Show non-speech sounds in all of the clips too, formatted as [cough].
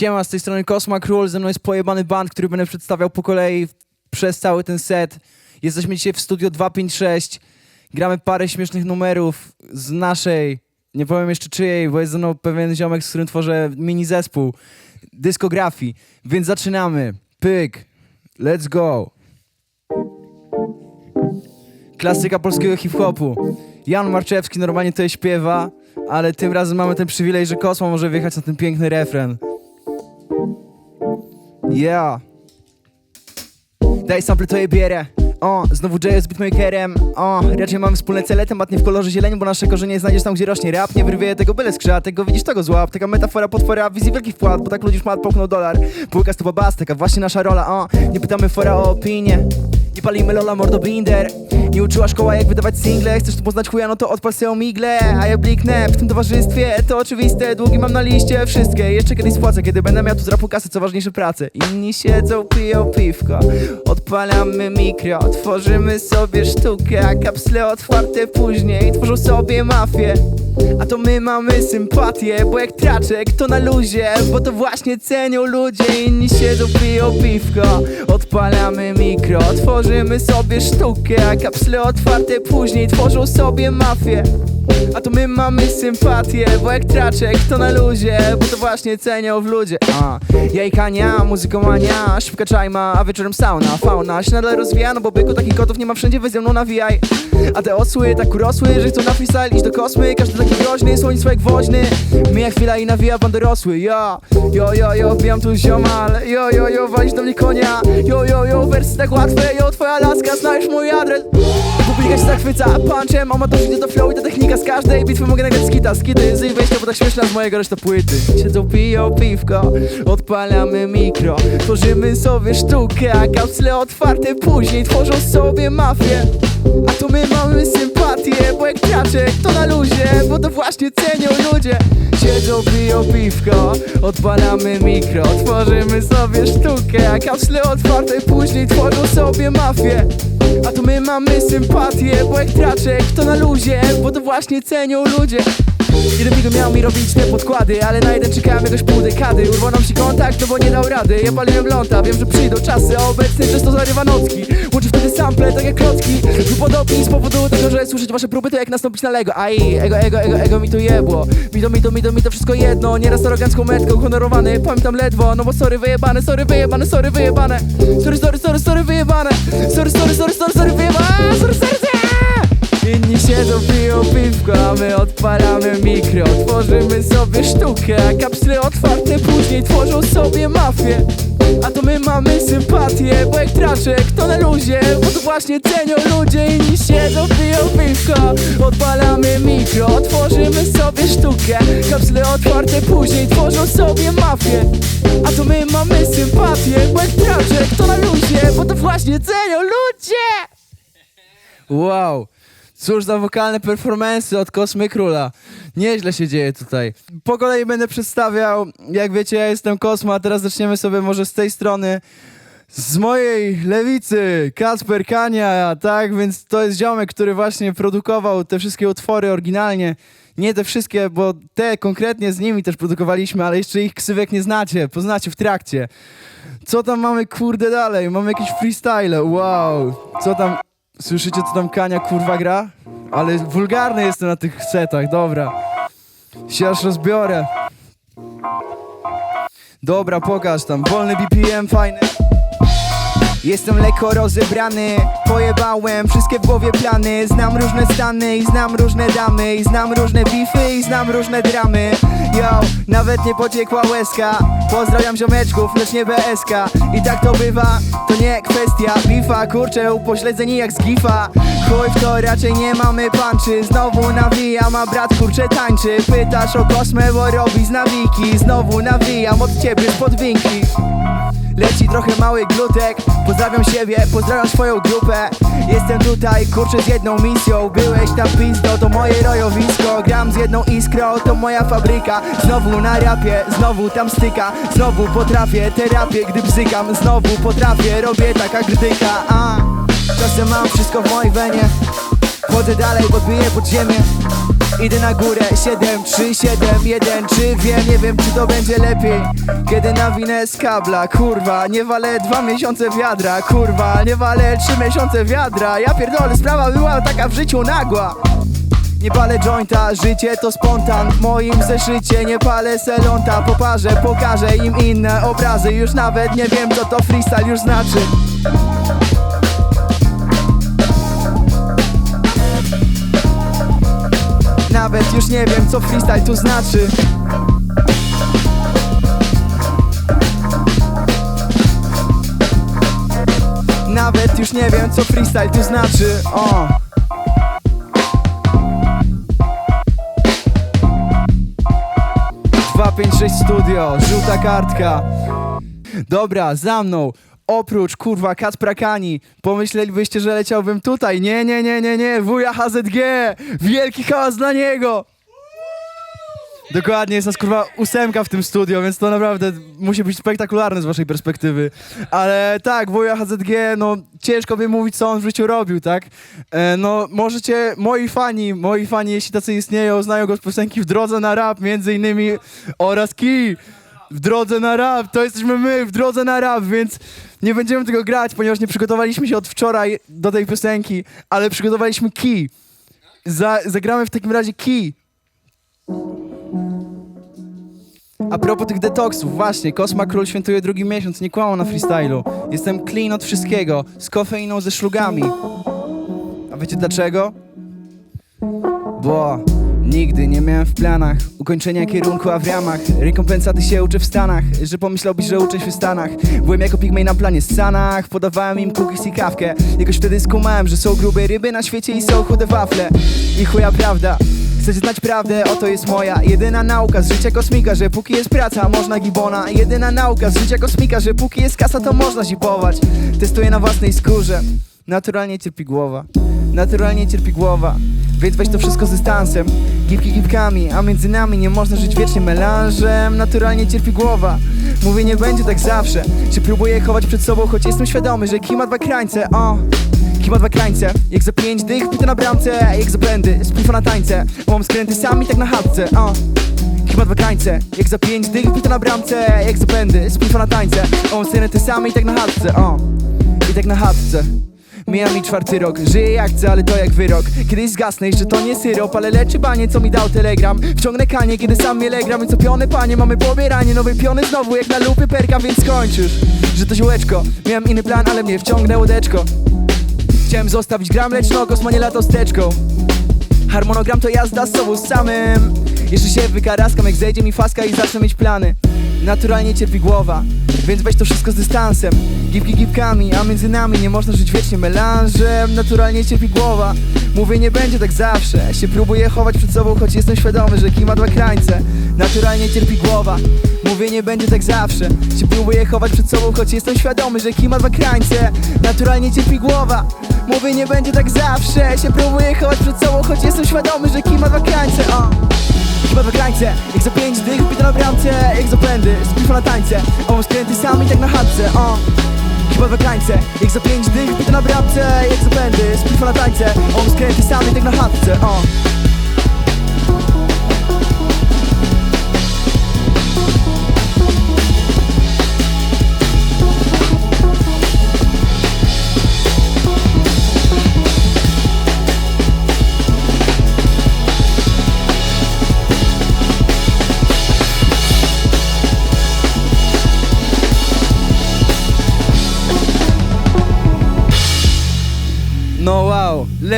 Siema, z tej strony Kosma Król, ze mną jest pojebany band, który będę przedstawiał po kolei przez cały ten set. Jesteśmy dzisiaj w studio 256, gramy parę śmiesznych numerów z naszej, nie powiem jeszcze czyjej, bo jest ze mną pewien ziomek, z którym tworzę mini zespół, dyskografii. Więc zaczynamy. Pyk, let's go. Klasyka polskiego hip-hopu. Jan Marczewski normalnie to śpiewa, ale tym razem mamy ten przywilej, że Kosmo może wjechać na ten piękny refren. Yeah. Daj sample, to je bierę. O, znowu Jay z beatmakerem. O, raczej mamy wspólne cele, temat nie w kolorze zieleni, bo nasze korzenie znajdziesz tam, gdzie rośnie rap. Nie wyrwie tego byle skrzat, tego widzisz, tego złap. Taka metafora potwora, wizji wielkich wkład, bo tak ludzisz mat połknął dolar. Półka to bas, taka właśnie nasza rola, o. Nie pytamy fora o opinię. Nie palimy Lola, mordo binder. Nie uczyła szkoła jak wydawać single. Chcesz tu poznać chuja, no to odpal sobie migle. A ja bliknę w tym towarzystwie To oczywiste, długi mam na liście Wszystkie, jeszcze kiedyś spłacę Kiedy będę miał tu z rapu kasę, co ważniejsze pracę Inni siedzą, piją piwko. Odpalamy mikro Tworzymy sobie sztukę A kapsle otwarte później Tworzą sobie mafię. A to my mamy sympatię, bo jak traczek to na luzie Bo to właśnie cenią ludzie, inni siedzą, piją piwko. Odpalamy mikro, tworzymy sobie sztukę A kapsle otwarte później tworzą sobie mafię. A to my mamy sympatię, bo jak traczek to na luzie Bo to właśnie cenią w ludzie. A. Jajkania, muzykomania, szybka czajma, a wieczorem sauna Fauna. Się nadal rozwija, no bo byku takich kotów nie ma wszędzie, weź ze mną nawijaj A te osły tak urosły, że chcą na freestyle iść do kosmy. Każdy taki groźny, słońce jak woźny. Mija chwila i nawija pan dorosły, ja. Jo, jo, jo, wbijam tu ziomal. Jo, jo, jo, walisz do mnie konia. Jo, jo, jo, wersy tak łatwe Twoja laska, znajesz mój adres. Publika się zachwyca punchem, amatorzy idzie do flow i ta technika z każdej bitwy mogę nagrać skita, skity z jej wejścia, bo tak śmieszna z mojego reszta płyty. Siedzą, piją piwko, odpalamy mikro. Tworzymy sobie sztukę, a kapsle otwarte później tworzą sobie mafię. A tu my mamy sympatię, bo jak traczek to na luzie Bo to właśnie cenią ludzie. Siedzą, piją piwko, odpalamy mikro. Tworzymy sobie sztukę, a kapsle otwarte później tworzą sobie mafię a tu my mamy sympatię, bo jak traczek to na luzie Bo to właśnie cenią ludzie Jeden migł miał mi robić te podkłady Ale na jeden czekałem jakoś pół dekady. Urwał nam się kontakt, no bo nie dał rady. Ja paliłem lonta, wiem, że przyjdą czasy A obecny często zarywa nocki. Łączy wtedy sample, tak jak klocki. Podobni z powodu tego, że słyszeć wasze próby To jak nastąpić na Lego. Aj, ego, ego, ego, ego mi to jebło. Mi to, mi to, mi to, mi to wszystko jedno. Nieraz arogancką metką, honorowany. Pamiętam ledwo, no bo sorry wyjebane Sorry wyjebane, sorry wyjebane. Sorry, sorry, sorry, sorry wyjebane. Sorry, sorry, sorry, sorry, sorry wyjebane. Sorry, sorry, sorry Inni siedzą, piją piwko, a my odpalamy mikro. Tworzymy sobie sztukę, a kapsle otwarte później tworzą sobie mafię. A to my mamy sympatię, bo jak traczek to na luzie? Bo to właśnie cenią ludzie, inni siedzą, piją piwko Odpalamy mikro, tworzymy sobie sztukę Kapsle otwarte później tworzą sobie mafię. A to my mamy sympatię, bo jak traczek to na luzie? Bo to właśnie cenią ludzie! Wow. Cóż za wokalne performance od Kosmy Króla. Nieźle się dzieje tutaj. Po kolei będę przedstawiał, jak wiecie, ja jestem Kosma, a teraz zaczniemy sobie może z tej strony. Z mojej lewicy, Kasper Kania, tak, więc to jest ziomek, który właśnie produkował te wszystkie utwory oryginalnie. Nie te wszystkie, bo te konkretnie z nimi też produkowaliśmy, ale jeszcze ich ksywek nie znacie, poznacie w trakcie. Co tam mamy, kurde, dalej? Mamy jakieś freestyle, wow. Co tam, słyszycie, co tam Kania, kurwa, gra? Ale wulgarny jestem na tych setach, dobra. Się aż rozbiorę. Dobra, pokaż tam, wolny BPM, fajny. Jestem lekko rozebrany, pojebałem wszystkie w głowie plany Znam różne stany i znam różne damy I znam różne bify i znam różne dramy Yo, nawet nie pociekła łezka Pozdrawiam ziomeczków, lecz nie BSK I tak to bywa, to nie kwestia bifa. Kurczę, upośledzeni jak z gifa. Chuj w to raczej nie mamy panczy. Znowu nawijam, a brat kurczę tańczy. Pytasz o kosmę, bo robi z nawiki Znowu nawijam od ciebie spod winki Leci trochę mały glutek. Pozdrawiam siebie, pozdrawiam swoją grupę. Jestem tutaj, kurczę z jedną misją. Byłeś tam pizdo, to moje rojowisko. Gram z jedną iskrą, to moja fabryka. Znowu na rapie, znowu tam styka. Znowu potrafię terapię, gdy bzykam. Znowu potrafię, robię taka grytyka. A. Czasem mam wszystko w mojej wenie. Chodzę dalej, bo biję pod ziemię Idę na górę 7, 3, 7, 1 Czy wiem, nie wiem czy to będzie lepiej? Kiedy nawinę z kabla Kurwa, nie walę dwa miesiące wiadra Kurwa, nie walę trzy miesiące wiadra. Ja pierdolę, sprawa była taka w życiu nagła. Nie palę jointa, życie to spontan. W moim zeszycie nie palę selonta. Poparzę, pokażę im inne obrazy. Już nawet nie wiem co to freestyle już znaczy Nawet już nie wiem co freestyle tu znaczy. Nawet już nie wiem co freestyle tu znaczy. O. 256 Studio, żółta kartka. Dobra, za mną Oprócz kurwa Kacpra Kani Pomyślelibyście, że leciałbym tutaj Nie, nie, nie, nie, nie Wuja HZG Wielki hałas dla niego Dokładnie, jest nas kurwa ósemka w tym studio, więc to naprawdę musi być spektakularne z waszej perspektywy. Ale tak, wuja HZG, no ciężko by mówić, co on w życiu robił, tak? E, no możecie, moi fani, moi fani, jeśli tacy istnieją, znają go z piosenki W drodze na rap, między innymi oraz Ki. W drodze na rap, to jesteśmy my, w drodze na rap, więc nie będziemy tego grać, ponieważ nie przygotowaliśmy się od wczoraj do tej piosenki, ale przygotowaliśmy Ki. Za, zagramy w takim razie Ki. A propos tych detoksów, właśnie, Kosma Król świętuje drugi miesiąc, nie kłamał na freestylu. Jestem clean od wszystkiego, z kofeiną, ze szlugami. A wiecie dlaczego? Bo nigdy nie miałem w planach ukończenia kierunku, a w ramach rekompensaty się uczę w Stanach, że pomyślałbyś, że uczę się w Stanach. Byłem jako pigmej na planie scanach, podawałem im cookies i kawkę. Jakoś wtedy skumałem, że są grube ryby na świecie i są chude wafle. I chuja prawda. Chcecie znać prawdę, oto jest moja Jedyna nauka z życia kosmika, że póki jest praca, można gibona Jedyna nauka z życia kosmika, że póki jest kasa, to można zipować Testuję na własnej skórze Naturalnie cierpi głowa Naturalnie cierpi głowa Więc weź to wszystko z dystansem Gipki gipkami, a między nami nie można żyć wiecznie. Melanżem Naturalnie cierpi głowa. Mówię, nie będzie tak zawsze. Się próbuję chować przed sobą, choć jestem świadomy, że kim ma dwa krańce, o Kim ma dwa krańce, jak za pięć dych, pity na bramce Jak za blendy, splifa na tańce. Mam skręty sami tak na chatce, o Kim ma dwa krańce, jak za pięć dych, pity na bramce Jak za blendy, splifa na tańce. Mam skręty sami tak na chatce, o I tak na chatce Mija mi czwarty rok, żyję jak chcę, ale to jak wyrok. Kiedyś zgasnę, jeszcze to nie syrop, ale leczy banie, co mi dał telegram. Wciągnę kanie, kiedy sam mnie legram, więc piony panie Mamy pobieranie. Nowej piony znowu, jak na lupy perka, więc skończysz. Że to ziółeczko, miałem inny plan, ale mnie wciągnęło deczko Chciałem zostawić gram, lecz no kosma nie lata steczką Harmonogram to jazda z sobą samym. Jeszcze się wykaraskam, jak zejdzie mi faska i zacznę mieć plany Naturalnie cierpi głowa, więc weź to wszystko z dystansem. Gipki gipkami, a między nami nie można żyć wiecznie. Melanżem Naturalnie cierpi głowa, mówię nie będzie tak zawsze. Się próbuję chować przed sobą, choć jestem świadomy, że kim ma dwa krańce. Naturalnie cierpi głowa, mówię nie będzie tak zawsze. Się próbuję chować przed sobą, choć jestem świadomy, że kim ma dwa krańce. Naturalnie cierpi głowa, mówię nie będzie tak zawsze. Się próbuję chować przed sobą, choć jestem świadomy, że kim ma dwa krańce o. Dwa krańce, jak za pięć dych, pita na bramce. Jak za pędy, spifa na tańce. O, mam skręty sami tak na chatce, o. Chyba dwa krańce, jak za pięć dych, pita na bramce. Jak za pędy, spifa na tańce. O, mam skręty sami tak na chatce, o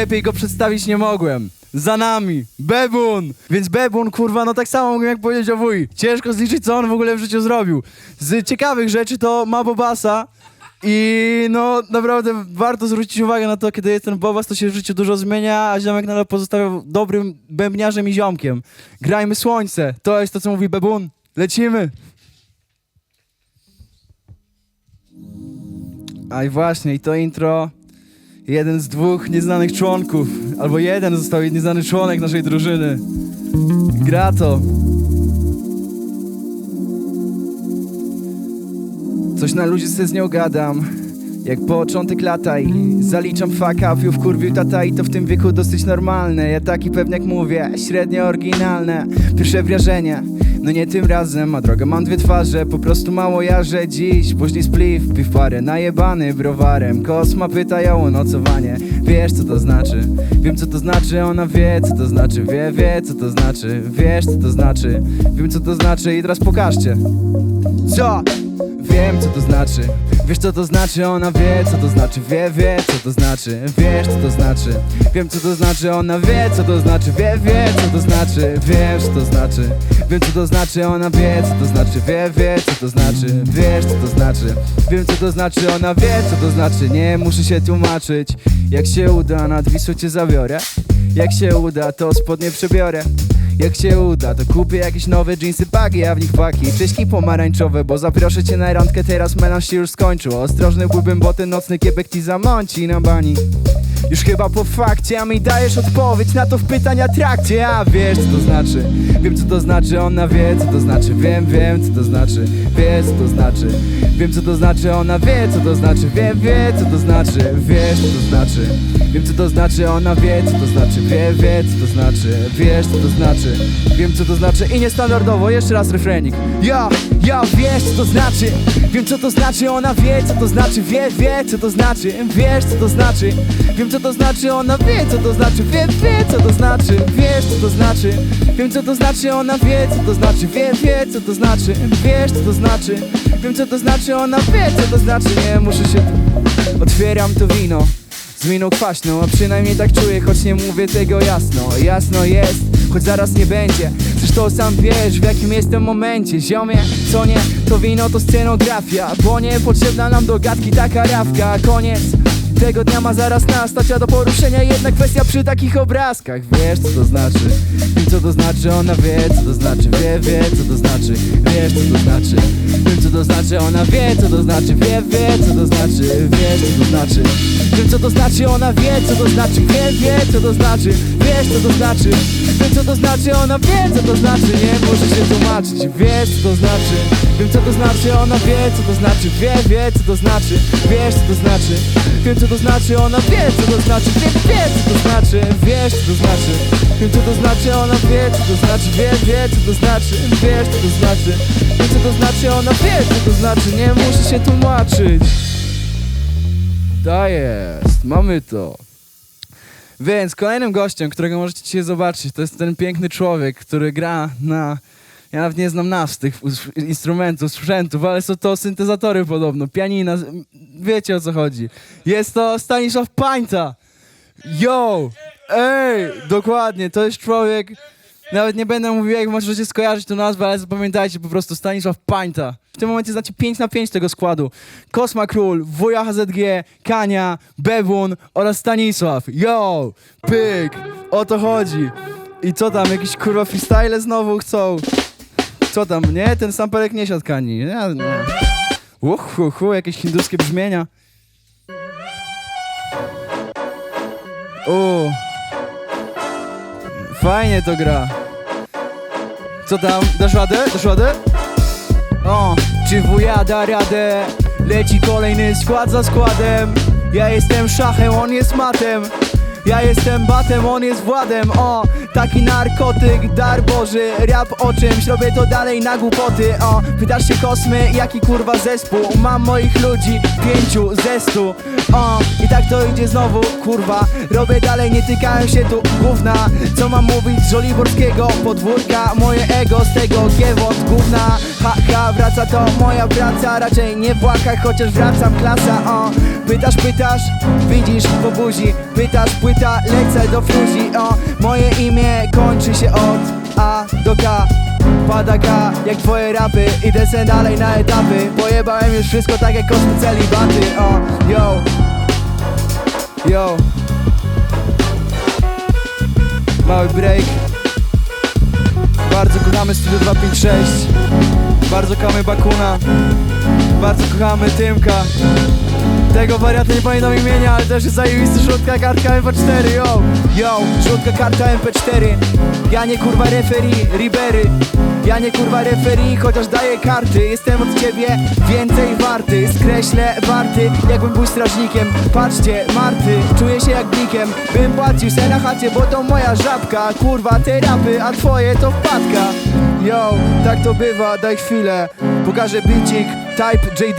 lepiej go przedstawić nie mogłem. Za nami, Bebun! Więc Bebun, kurwa, no tak samo mógłbym jak powiedzieć o wuj. Ciężko zliczyć, co on w ogóle w życiu zrobił. Z ciekawych rzeczy to ma Bobasa i no naprawdę warto zwrócić uwagę na to, kiedy jest ten Bobas, to się w życiu dużo zmienia, a ziomek nadal pozostawiał dobrym bębniarzem i ziomkiem. Grajmy słońce, to jest to, co mówi Bebun. Lecimy! A i właśnie, i to intro jeden z dwóch nieznanych członków, albo jeden został nieznany członek naszej drużyny. Grato. Coś na ludzi sobie z nią gadam. Jak początek lata i zaliczam fuck up wkurwił tata i to w tym wieku dosyć normalne Ja taki pewnie jak mówię, średnio oryginalne Pierwsze wrażenie, no nie tym razem A droga mam dwie twarze, po prostu mało jarzę Dziś. Później spliff, piw parę Najebany browarem, kosma pytają o nocowanie. Wiesz co to znaczy, wiem co to znaczy Ona wie co to znaczy, wie, wie co to znaczy. Wiesz co to znaczy, wiem co to znaczy I teraz pokażcie. Co? Wiem co to znaczy Wiesz co to znaczy, ona wie co to znaczy Wie, wie co to znaczy Wiesz co to znaczy Wiem co to znaczy, ona wie co to znaczy Wie, wie co to znaczy Wiesz co to znaczy Wiem co to znaczy, ona wie co to znaczy Wie, wie co to znaczy Wiesz co to znaczy Wiem co to znaczy, ona wie co to znaczy Nie muszę się tłumaczyć Jak się uda, nad Wisłą cię zabiorę Jak się uda, to spodnie przebiorę jak się uda, to kupię jakieś nowe jeansy bagi, a w nich paki Czyśki pomarańczowe, bo zaproszę cię na randkę. Teraz melanż się już skończył. Ostrożny byłbym, bo ten nocny kiebek ci zamąci na bani już chyba po fakcie, a mi dajesz odpowiedź na to w pytania trakcie A wiesz co to znaczy, wiem co to znaczy, ona wie co to znaczy Wiem, wiem co to znaczy, wie co to znaczy Wiem co to znaczy, ona wie co to znaczy Wie, wie co to znaczy, wiesz co to znaczy Wiem co to znaczy, ona wie co to znaczy Wie, wie co to znaczy, wiesz co to znaczy Wiem co to znaczy i niestandardowo, jeszcze raz refrenik Ja, ja wiesz co to znaczy Wiem co to znaczy, ona wie co to znaczy Wie, wie co to znaczy, wiesz co to znaczy Wiem co to znaczy, ona wie co to znaczy Wie, wie co to znaczy, wiesz co to znaczy Wiem co to znaczy, ona wie co to znaczy Wie, wie co to znaczy, wiesz co to znaczy Wiem co to znaczy, ona wie co to znaczy Nie muszę się. Otwieram to wino z miną kwaśną, a przynajmniej tak czuję, choć nie mówię tego jasno Jasno jest, choć zaraz nie będzie Zresztą sam wiesz, w jakim jestem momencie Ziomie, co nie, to wino to scenografia Bo nie potrzebna nam do gadki taka rawka Koniec tego dnia ma zaraz nastać, a do poruszenia jedna kwestia przy takich obrazkach Wiesz co to znaczy, wiem co to znaczy, ona wie co to znaczy Wie, wie co to znaczy, wiesz co to znaczy Wiem co to znaczy, ona wie co to znaczy Wie, wie co to znaczy, wiesz co to znaczy Wiem co to znaczy, ona wie co to znaczy Wie, wie co to znaczy, wiesz co to znaczy Wiem co to znaczy, ona wie co to znaczy Nie muszę się tłumaczyć, wiesz co to znaczy Wiem co to znaczy, ona wie co to znaczy Wie, wie co to znaczy, wiesz co to znaczy Wiem co to znaczy, ona wie co to znaczy Wie, wie co to znaczy, wiesz co to znaczy Wiem co to znaczy, ona wie co to znaczy Wie, wie co to znaczy, wiesz co to znaczy Wiem co to znaczy, ona wie co to znaczy Nie muszę się tłumaczyć To jest, mamy to więc kolejnym gościem, którego możecie dzisiaj zobaczyć, to jest ten piękny człowiek, który gra na. Ja nawet nie znam nazw tych instrumentów, sprzętów, ale są to syntezatory podobno, pianina, wiecie o co chodzi. Jest to Stanisław Pańta. Yo! Ej! Dokładnie, to jest człowiek. Nawet nie będę mówił, jak możecie skojarzyć tą nazwę, ale zapamiętajcie po prostu Stanisław Pańta. W tym momencie znacie 5 na 5 tego składu. Kosma Król, Wuja HZG, Kania, Bebun oraz Stanisław. Yo! Pyk! O to chodzi. I co tam, jakieś kurwa freestyle znowu chcą? Co tam, nie? Ten sampelek nie siadł Kani. Nie, nie. Uch, hu, hu, jakieś hinduskie brzmienia. O. Fajnie to gra. Co tam? Dasz radę? Dasz radę? O, czy wuja da radę? Leci kolejny skład za składem Ja jestem szachem, on jest matem ja jestem batem, on jest władem, o. Taki narkotyk, dar Boży Rap o czymś, robię to dalej na głupoty, o. Pytasz się kosmy, jaki kurwa zespół? Mam moich ludzi, pięciu ze stu O, i tak to idzie znowu, kurwa. Robię dalej, nie tykałem się tu gówna. Co mam mówić z Żoliborskiego? Podwórka Moje ego z tego giewot gówna. Ha, ha, wraca to moja praca Raczej nie w łakach, chociaż wracam klasa, o Pytasz, pytasz, widzisz po buzi. Pytasz, płyta, lecę do fuzji, o Moje imię kończy się od A do K. Pada K, jak twoje rapy. Idę se dalej na etapy. Pojebałem już wszystko tak jak kosmy celibaty, o Yo. Yo. Mały break. Bardzo kochamy Studio 256 Bardzo kochamy Bakuna. Bardzo kochamy Tymka tego wariata nie pamiętam imienia, ale też jest zajebisty środka kartka MP4, yo. Yo, środka kartka MP4 Ja nie kurwa referee, Ribery. Ja nie kurwa referee, chociaż daję karty. Jestem od ciebie więcej warty. Skreślę warty, jakbym był strażnikiem. Patrzcie, marty, czuję się jak blikiem Bym płacił se na chacie, bo to moja żabka. Kurwa, te rapy, a twoje to wpadka. Yo, tak to bywa, daj chwilę. Pokażę bicik, type J.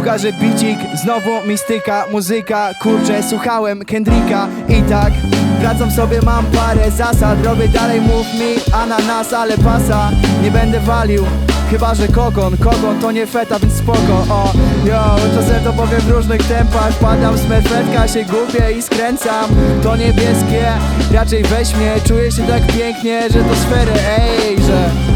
Dile Pokażę bicik, znowu mistyka, muzyka. Kurczę, słuchałem Kendricka i tak Wracam sobie, mam parę zasad. Robię dalej, mów mi ananas, ale pasa Nie będę walił. Chyba, że kokon, kokon to nie feta, więc spoko. O, yo, czasem to powiem w różnych tempach. Padam z merfetka, się gubię i skręcam. To niebieskie, raczej weź mnie Czuję się tak pięknie, że to sfery, ej, że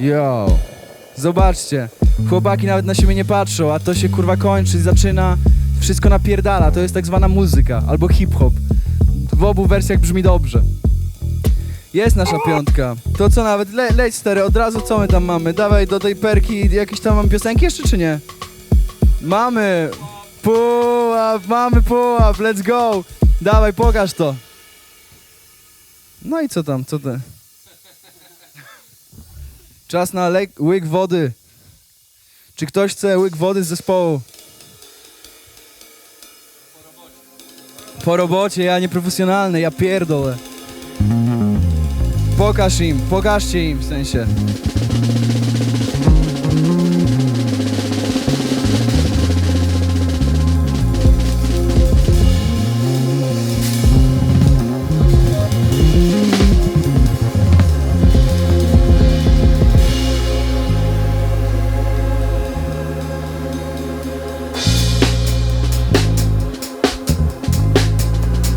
Yo, zobaczcie, chłopaki nawet na siebie nie patrzą, a to się kurwa kończy zaczyna, wszystko napierdala, to jest tak zwana muzyka, albo hip-hop. W obu wersjach brzmi dobrze. Jest nasza piątka. To co nawet, le, leć stary, od razu co my tam mamy? Dawaj do tej perki, jakieś tam mam piosenki jeszcze czy nie? Mamy! Pułap, mamy pułap, let's go! Dawaj, pokaż to! No i co tam, co ty? Czas na lek- łyk wody. Czy ktoś chce łyk wody z zespołu? Po robocie, ja nieprofesjonalny, ja pierdolę. Pokaż im, pokażcie im w sensie.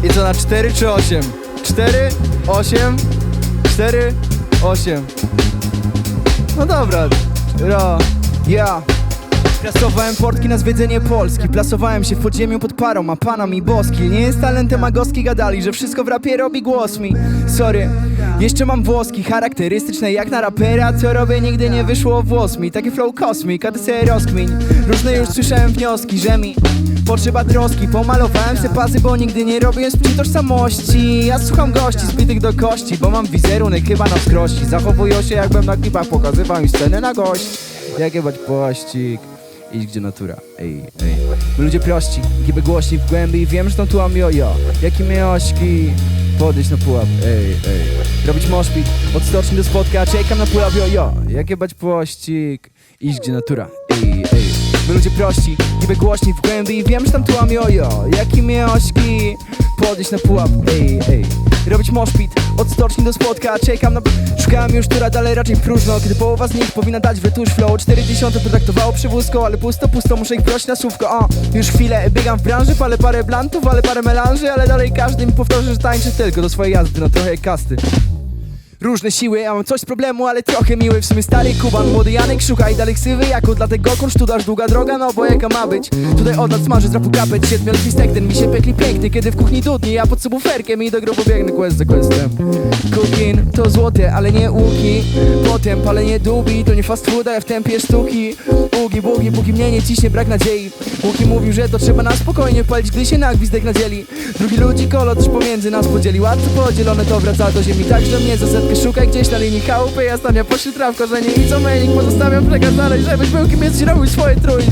I co na 4 czy 8? 4, 8, 4, 8. No dobra. Ro, ja. Plasowałem portki na zwiedzenie Polski Plasowałem się w podziemiu pod parą, a pana mi boski Nie jest talentem, a goski gadali, że wszystko w rapie robi głos mi Sorry, jeszcze mam włoski, charakterystyczne jak na rapera Co robię nigdy nie wyszło włos mi. Taki flow kosmik, a ty sobie rozkmiń Różne już słyszałem wnioski, że mi Potrzeba troski, pomalowałem se pasy, bo nigdy nie robię z tożsamości. Ja słucham gości zbitych do kości, bo mam wizerunek chyba na wskrości. Zachowują się jakbym na klipach pokazywał im scenę na gość. Jak jebać pościg? Idź gdzie natura, ej, ej. My ludzie prości, giby głośni w głębi. Wiem, że tam tu mam jojo, jakie miośki Podejść na pułap, ej, ej. Robić moszpit, od stoczni do spotka Czekam na pułap jojo, jak jebać pościg Idź gdzie natura, ej, ej My ludzie prości, giby głośni w głębi. Wiem, że tam tu mam jojo, jakie miośki Podejść na pułap, ej, ej. Robić moszpit, od stoczni do spotka Czekam na... Szukałem już tura, dalej raczej próżno. Kiedy połowa z nich powinna dać w retusz flow. 40 potraktowało przywózko, ale pusto, pusto Muszę ich prosić na słówko, o Już chwilę biegam w branży, palę parę blantów Ale parę melanży, ale dalej każdy mi powtórzy, że tańczy tylko Do swojej jazdy, no trochę jak kasty Różne siły, ja mam coś z problemu, ale trochę miły W sumie stary Kuban, młody Janek Szuka i dalej ksywy jako dlatego kurz Tu dasz długa droga, no bo jaka ma być? Tutaj od lat smaży z rapu kapeć Siedmioletni stek, ten mi się pekli piękny Kiedy w kuchni dudni, ja pod subwooferkiem I do grobu biegnę quest za questem. Cooking to złote, ale nie łuki Potem palenie dubi, to nie fast food, a ja w tempie sztuki. Ugi, bugi, póki mnie nie ciśnie, brak nadziei. Łuki mówił, że to trzeba na spokojnie palić Gdy się na gwizdek nadzieli. Drugi ludzi kolo też pomiędzy nas podzieli. Łatwo podzielone to wraca do ziemi Tak, że mnie za setkę szukaj gdzieś na linii chałupy. Ja stania pośród traw korzenie i co menik Pozostawiam przekaz dalej, żebyś był kim jesteś robił swoje trój.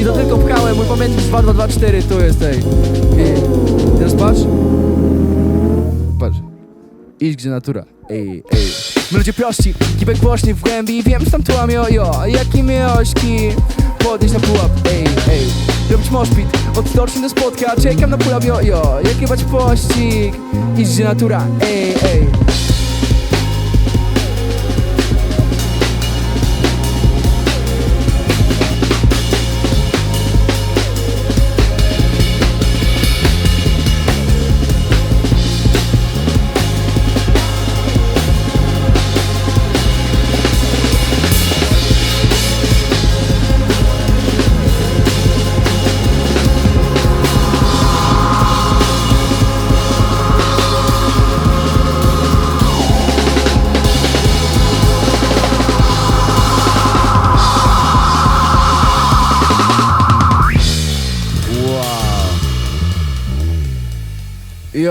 I to tylko pchałem, mój pamiętnik z 2224 tu jest, ej I teraz patrz. Patrz. Idź gdzie natura, ej, ej My ludzie prości, kibek głośny w głębi. Wiem, że tam tu mam jojo, jakie miośki Podejść na pułap, ej, ej. Robić moshpit, od stoczni do spotka Czekam na pułap jojo, jakie bać pościg. Idź gdzie natura, ej, ej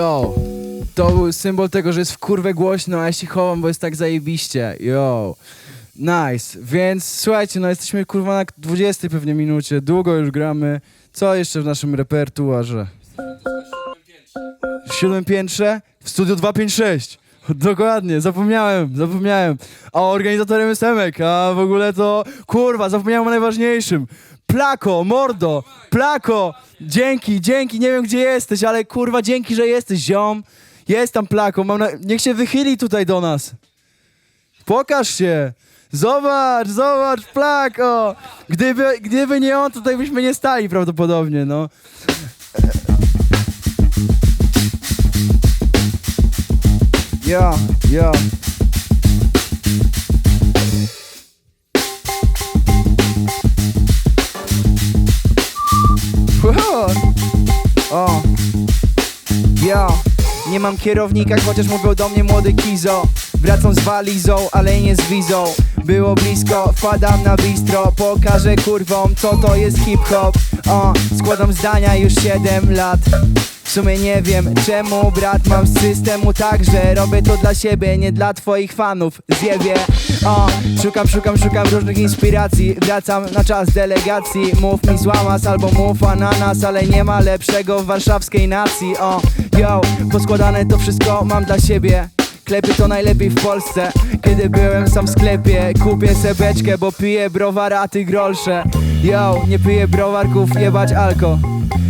Yo, to był symbol tego, że jest w kurwę głośno, a ja się chowam, bo jest tak zajebiście. Yo, nice. Więc słuchajcie, no jesteśmy kurwa na 20 pewnie minucie, długo już gramy. Co jeszcze w naszym repertuarze? W siódmym piętrze? W studiu 256. Dokładnie, zapomniałem, zapomniałem. A organizatorem jest Emek, a w ogóle to kurwa, zapomniałem o najważniejszym. Plako, mordo, plako, dzięki, dzięki, nie wiem gdzie jesteś, ale kurwa dzięki, że jesteś, ziom. Jest tam plako, mam na... niech się wychyli tutaj do nas. Pokaż się. Zobacz, zobacz, plako. Gdyby, gdyby nie on, tutaj byśmy nie stali prawdopodobnie, no. Ja, ja. Wow. O. Ja. Nie mam kierownika, chociaż mówią do mnie młody Kizo. Wracam z walizą, ale nie z wizą. Było blisko, wpadam na bistro. Pokażę kurwom, co to jest hip-hop. O, składam zdania już 7 lat. W sumie nie wiem czemu brat mam z systemu tak, że robię to dla siebie, nie dla twoich fanów. Zjebie, o, szukam, szukam, szukam różnych inspiracji. Wracam na czas delegacji, mów mi złamas albo mów ananas Ale nie ma lepszego w warszawskiej nacji, o, yo Poskładane to wszystko mam dla siebie. Klepy to najlepiej w Polsce. Kiedy byłem sam w sklepie Kupię sebeczkę, bo piję browara, a ty grolsze. Yo, nie piję browarków, jebać alko.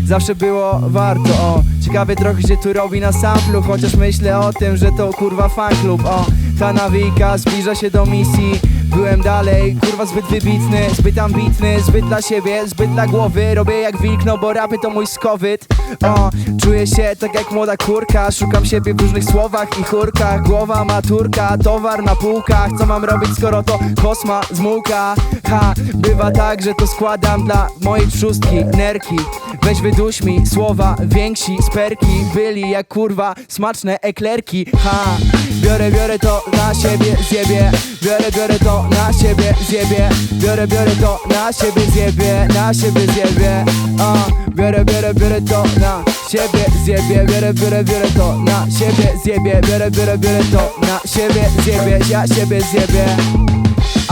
Zawsze było warto, o. Ciekawy trochę się tu robi na samplu Chociaż myślę o tym, że to kurwa fanklub, o Ta nawika zbliża się do misji. Byłem dalej, kurwa zbyt wybitny Zbyt ambitny, zbyt dla siebie Zbyt dla głowy, robię jak wilk No bo rapy to mój skowyt. O, czuję się tak jak młoda kurka. Szukam siebie w różnych słowach i chórkach. Głowa maturka, towar na półkach. Co mam robić skoro to kosma z mułka? Ha, bywa tak, że to składam dla mojej szóstki Nerki, weź wyduś mi słowa Więksi, sperki, byli jak kurwa Smaczne eklerki, ha Biorę, biorę to na siebie, zjebie. Biorę, biorę to na siebie, zjebie. Biorę, biorę to na siebie, zjebie. Na siebie, zjebie. A, Biorę, biorę, biorę to na siebie, zjebie. Biorę, biorę, biorę to na siebie, zjebie. Biorę, biorę, biorę to na siebie, zjebie. Ja siebie zjebie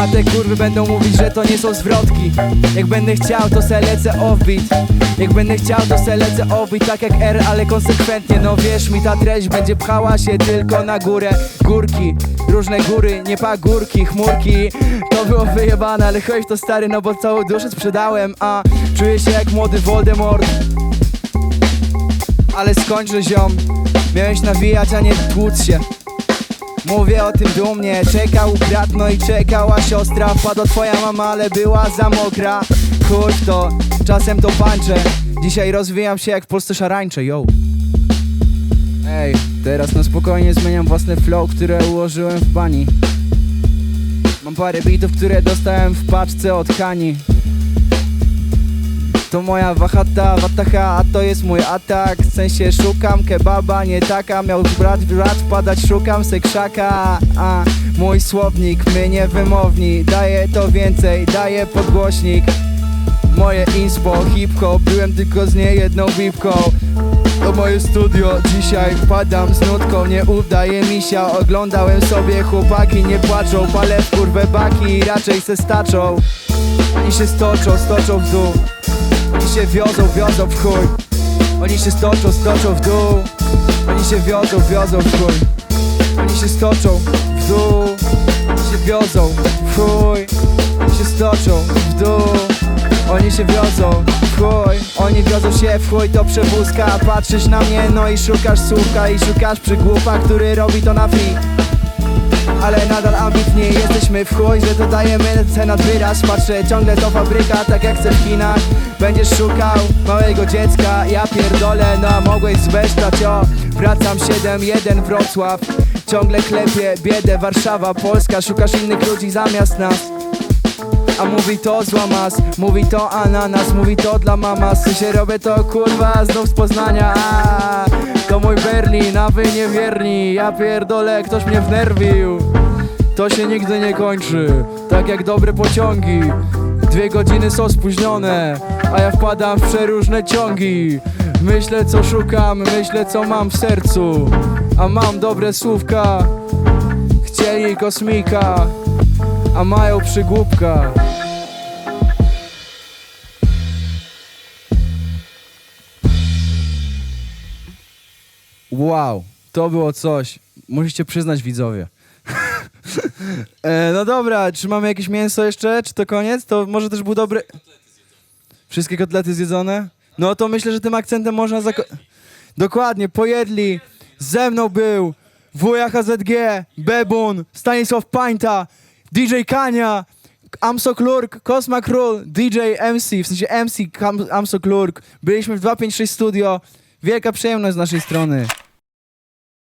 a te kurwy będą mówić, że to nie są zwrotki. Jak będę chciał, to se lecę offbeat. Jak będę chciał, to se lecę offbeat Tak jak R, ale konsekwentnie. No wierz mi, ta treść będzie pchała się tylko na górę. Górki, różne góry, nie pagórki, chmurki. To było wyjebane, ale chodź to stary No bo całą duszę sprzedałem A czuję się jak młody Voldemort. Ale skończę ziom. Miałeś nawijać, a nie tłuc się Mówię o tym dumnie Czekał brat, no i czekała siostra. Wpadła twoja mama, ale była za mokra. Chuj to, czasem to pańczę Dzisiaj rozwijam się jak w Polsce szarańcze, yo. Ej, teraz na spokojnie zmieniam własne flow, które ułożyłem w bani. Mam parę bitów, które dostałem w paczce od Hani to moja wahata, wataha, a to jest mój atak. W sensie szukam kebaba, nie taka. Miał brat, brat wpadać, szukam sekrzaka. A mój słownik, my nie wymowni. Daję to więcej, daję podgłośnik. Moje inspo, hip-hop, byłem tylko z niejedną bibką to moje studio, dzisiaj wpadam z nutką. Nie udaje mi się, oglądałem sobie chłopaki Nie płaczą, palę w baki Raczej se staczą. Oni się stoczą, stoczą w dół oni się wiozą, wiozą w chuj. Oni się stoczą, stoczą w dół. Oni się wiozą, wiozą w chuj. Oni się stoczą w dół. Oni się wiozą w chuj. Oni się stoczą w dół. Oni się wiozą w chuj. Oni wiozą się w chuj, to przewózka. Patrzysz na mnie, no i szukasz słucha I szukasz przygłupa, który robi to na free ale nadal ambitni jesteśmy w chuj, że dodajemy cenę wyraz. Patrzę ciągle to fabryka, tak jak chcę w Chinach Będziesz szukał małego dziecka, ja pierdolę, no a mogłeś zwesztać o Wracam 7-1 Wrocław. Ciągle klepie biedę Warszawa, Polska. Szukasz innych ludzi zamiast nas. A mówi to złamas, mówi to ananas, mówi to dla mama W się robię to kurwa znów z Poznania To mój Berlin, a wy niewierni. Ja pierdolę, ktoś mnie wnerwił. To się nigdy nie kończy Tak jak dobre pociągi. Dwie godziny są spóźnione A ja wpadam w przeróżne ciągi. Myślę co szukam, myślę co mam w sercu. A mam dobre słówka Chcieli kosmika A mają przygłupka Wow, to było coś. Musicie przyznać widzowie. [laughs] e, no dobra, czy mamy jakieś mięso jeszcze? Czy to koniec? To może też był dobry... Wszystkie kotlety zjedzone? No to myślę, że tym akcentem można. Dokładnie, pojedli. Ze mną był wuja HZG, Bebun, Stanisław Pańta, DJ Kania, Amso Klurk, Kosma Król, DJ MC, w sensie MC Amso Klurk. Byliśmy w 256 Studio. Wielka przyjemność z naszej strony.